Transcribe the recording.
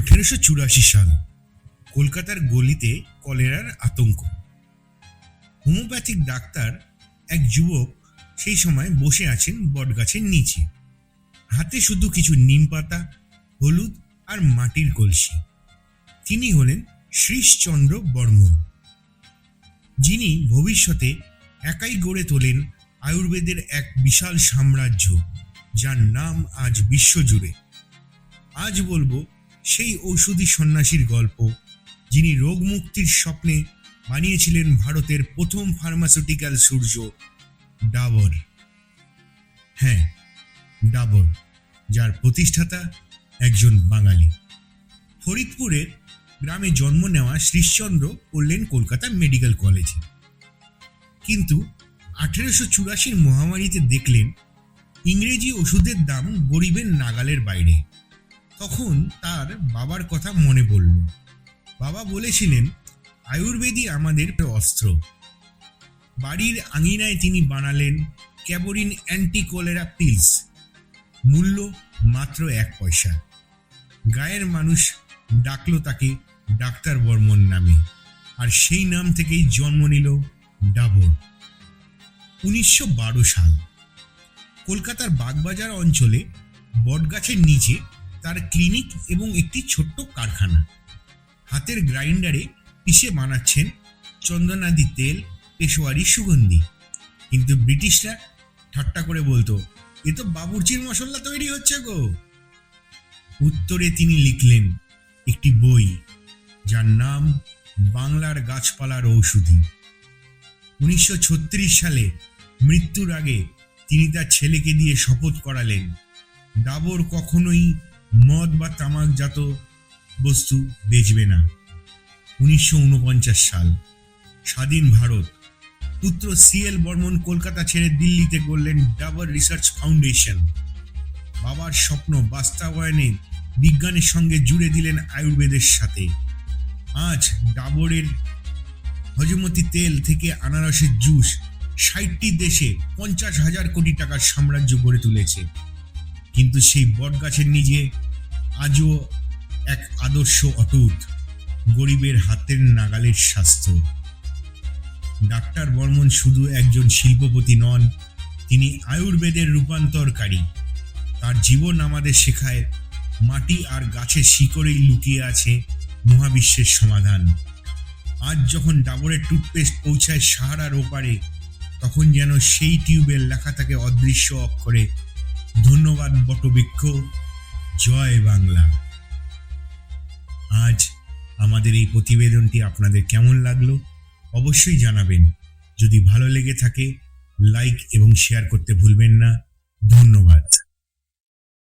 আঠেরোশো চুরাশি সাল, কলকাতার গলিতে কলেরার আতঙ্ক। হোমিওপ্যাথিক ডাক্তার এক যুবক সেই সময় বসে আছেন বটগাছের নিচে। হাতে শুধু কিছু নিম পাতা, হলুদ আর মাটির কলসি। তিনি হলেন শ্রীশচন্দ্র বর্মন। যিনি ভবিষ্যতে একাই গড়ে তোলেন আয়ুর্বেদের এক বিশাল সাম্রাজ্য, যার নাম আজ বিশ্বজুড়ে। আজ বলব সেই ঔষধি সন্ন্যাসীর গল্প, যিনি রোগ মুক্তির স্বপ্নে বানিয়েছিলেন ভারতের প্রথম ফার্মাসিউটিক্যাল সূর্য, ডাবর। হ্যাঁ ডাবর, যার প্রতিষ্ঠাতা একজন বাঙালি। ফরিদপুরের গ্রামে জন্ম নেওয়া শ্রীশচন্দ্র পড়লেন কলকাতা মেডিকেল কলেজে। কিন্তু আঠেরোশো চুরাশির মহামারীতে দেখলেন, ইংরেজি ওষুধের দাম গরিবের নাগালের বাইরে। তখন তার বাবার কথা মনে পড়ল। বাবা বলেছিলেন, আয়ুর্বেদই আমাদের অস্ত্র। বাড়ির আঙিনায় তিনি বানালেন ক্যাবোরিন অ্যান্টি কোলেরা পিলস। মূল্য মাত্র এক পয়সা। গায়ের মানুষ ডাকলো তাকে ডাক্তার বর্মন নামে, আর সেই নাম থেকেই জন্ম নিল ডাবর। উনিশশো বারো সাল। কলকাতার বাগবাজার অঞ্চলে বটগাছের নিচে তার ক্লিনিক এবং একটি ছোট্ট কারখানা। হাতের গ্রাইন্ডারে পিষে বানাচ্ছেন চন্দনাদি তেল, পেশোয়ারি সুগন্ধি। কিন্তু ব্রিটিশরা ঠাট্টা করে বলতো, এ তো বাবুর্চির মশলা তৈরি হচ্ছে গো। উত্তরে তিনি লিখলেন, একটি বই, যার নাম বাংলার গাছপালার ঔষধি। উনিশশো ছত্রিশ সালে মৃত্যুর আগে তিনি তার ছেলেকে দিয়ে শপথ করালেন, ডাবর কখনোই মদ বা তামাকজাত বস্তু বেচবে না। উনিশশো উনপঞ্চাশ সাল, স্বাধীন ভারত। পুত্র সিএল বর্মন কলকাতা ছেড়ে দিল্লিতে করলেন ডাবর রিসার্চ ফাউন্ডেশন। বাবার স্বপ্ন বাস্তবায়নে বিজ্ঞানের সঙ্গে জুড়ে দিলেন আয়ুর্বেদের সাথে। আজ ডাবরের হজমতি তেল থেকে আনারসের জুস ষাটটি দেশে পঞ্চাশ হাজার কোটি টাকার সাম্রাজ্য গড়ে তুলেছে। কিন্তু সেই বটগাছের নিজে আজও এক আদর্শ অটুট, গরিবের হাতের নাগালের স্বাস্থ্য। ডাক্তার বর্মন শুধু একজন শিল্পপতি নন, তিনি আয়ুর্বেদের রূপান্তরকারী। তার জীবন আমাদের শেখায় মাটি আর গাছের শিকড়েই লুকিয়ে আছে মহাবিশ্বের সমাধান। আজ যখন ডাবরের টুথপেস্ট পৌঁছায় সাহারার ওপারে, তখন যেন সেই টিউবের লেখা থাকে অদৃশ্য অক্ষরে ধন্যবাদ বটবৃক্ষ। জয় বাংলা। আজ আমাদের এই প্রতিবেদনটি আপনাদের কেমন লাগল অবশ্যই জানাবেন। যদি ভালো লেগে থাকে, লাইক এবং শেয়ার করতে ভুলবেন না। ধন্যবাদ।